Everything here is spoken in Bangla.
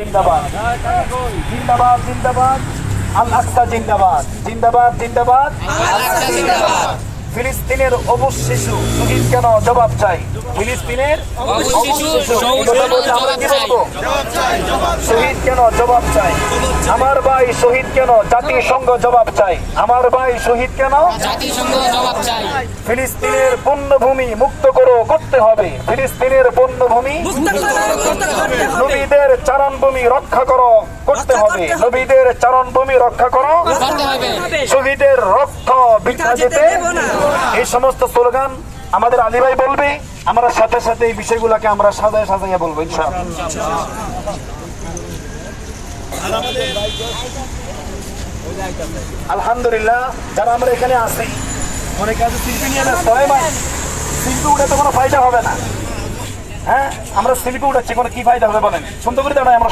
জিন্দাবাদ। জিন্দাবাদ জিন্দাবাদ। আল আকসা জিন্দাবাদ। জিন্দাবাদ জিন্দাবাদ। ফিলিস্তিনের শিশু শহীদ কেন? জবাব চাই। ফিলিস্তিনের? শহীদ কেন? জবাব চাই। আমার ভাই শহীদ কেন? জাতিসংঘ জবাব চাই। আমার ভাই শহীদ কেন? ফিলিস্তিনের পণ্যভূমি মুক্ত করো করতে হবে। ফিলিস্তিনের পণ্যভূমি নবীদের চারণভূমি রক্ষা করো করতে হবে। নবীদের চারণভূমি রক্ষা করো। করতে শহীদের রক্ত বৃথা যেতে এই সমস্ত স্লোগান আমাদের আলী ভাই বলবে। আমরা সাথে সাথে এই বিষয়গুলোকে আমরা সাজায় সাজাইয়া বলব ইনশাআল্লাহ। আলহামদুলিল্লাহ যারা আমরা এখানে আসি অনেক আছে শিল্পী নিয়ে হয় শিল্পী উঠে তো কোনো ফায়দা হবে না। হ্যাঁ আমরা শিল্পী উঠাচ্ছি কোনো কি ফায়দা হবে বলেন? সুন্দর করে দাঁড়ায় আমরা